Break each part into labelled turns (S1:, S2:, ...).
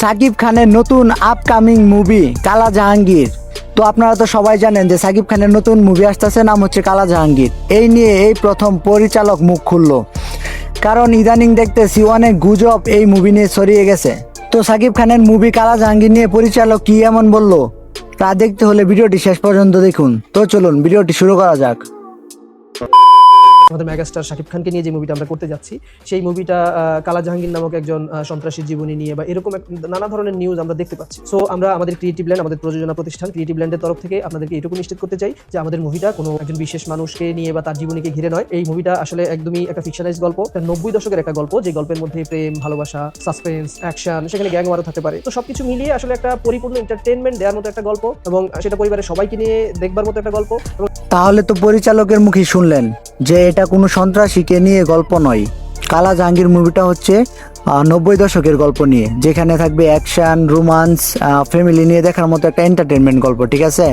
S1: সাকিব খানের নতুন upcoming movie কালা জাহাঙ্গীর। তো আপনারা তো সবাই জানেন যে সাকিব খানের নতুন মুভি আসতেছে, নাম হচ্ছে কালা জাহাঙ্গীর। এই নিয়ে এই প্রথম পরিচালক মুখ খুললো। কারণ ইদানিং দেখতেছি অনেক গুজব এই মুভি নিয়ে ছড়িয়ে গেছে। তো সাকিব খানের মুভি কালা জাহাঙ্গীর নিয়ে পরিচালক কি এমন বলল? তা দেখতে হলে ভিডিওটি শেষ পর্যন্ত দেখুন। তো চলুন ভিডিওটি শুরু করা যাক।
S2: আমাদের মেগাস্টার শাকিব খানকে নিয়ে যে মুভিটা আমরা করতে যাচ্ছি, সেই মুভিটা কালা জাহাঙ্গীর নামক একজন সন্ত্রাসীর জীবনী নিয়ে বা এরকম নানা ধরনের নিউজ আমরা দেখতে পাচ্ছি। সো আমরা আমাদের ক্রিয়েটিভ ল্যান্ড আমাদের প্রযোজনা প্রতিষ্ঠান ক্রিয়েটিভ ল্যান্ডের তরফ থেকে আপনাদেরকে এটুকু নিশ্চিত করতে চাই যে আমাদের মুভিটা কোনো একজন বিশেষ মানুষকে নিয়ে বা তার জীবনীকে ঘিরে নয়। এই মুভিটা আসলে একদমই একটা ফিকশনাইজ গল্প নব্বই দশকের একটা গল্প, যে গল্পের মধ্যে প্রেম, ভালোবাসা সাসপেন্স অ্যাকশন সেখানে গ্যাং মারও থাকতে পারে। তো সবকিছু মিলিয়ে আসলে একটা পরিপূর্ণ এন্টারটেনমেন্ট দেওয়ার মতো একটা গল্প এবং সেটা পরিবারের সবাইকে নিয়ে দেখবার মতো একটা গল্প এবং
S1: তাহলে তো পরিচালকের মুখে শুনলেন যে এটা কোনো সন্ত্রাসীকে নিয়ে গল্প নয়। কালা জাহাঙ্গীর মুভিটা হচ্ছে নব্বই দশকের গল্প নিয়ে, যেখানে থাকবে অ্যাকশন, রোমান্স ফ্যামিলি নিয়ে দেখার মতো একটা এন্টারটেনমেন্ট গল্প, ঠিক আছে?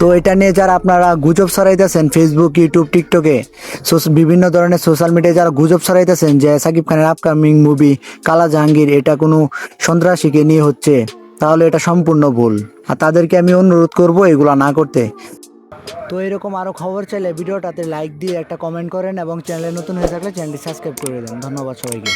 S1: তো এটা নিয়ে যারা আপনারা গুজব ছড়াইতেছেন ফেসবুক ইউটিউব টিকটকে বিভিন্ন ধরনের সোশ্যাল মিডিয়ায় যারা গুজব ছড়াইতেছেন, যে সাকিব খানের আপকামিং মুভি কালা জাহাঙ্গীর, এটা কোনো সন্ত্রাসীকে নিয়ে হচ্ছে, তাহলে এটা সম্পূর্ণ ভুল। আর তাদেরকে আমি অনুরোধ করব এগুলা না করতে। তো এরকম আরও খবর চাইলে ভিডিওটাতে লাইক দিয়ে একটা কমেন্ট করেন এবং চ্যানেলে নতুন হয়ে থাকলে চ্যানেলটি সাবস্ক্রাইব করে দেন। ধন্যবাদ সবাইকে।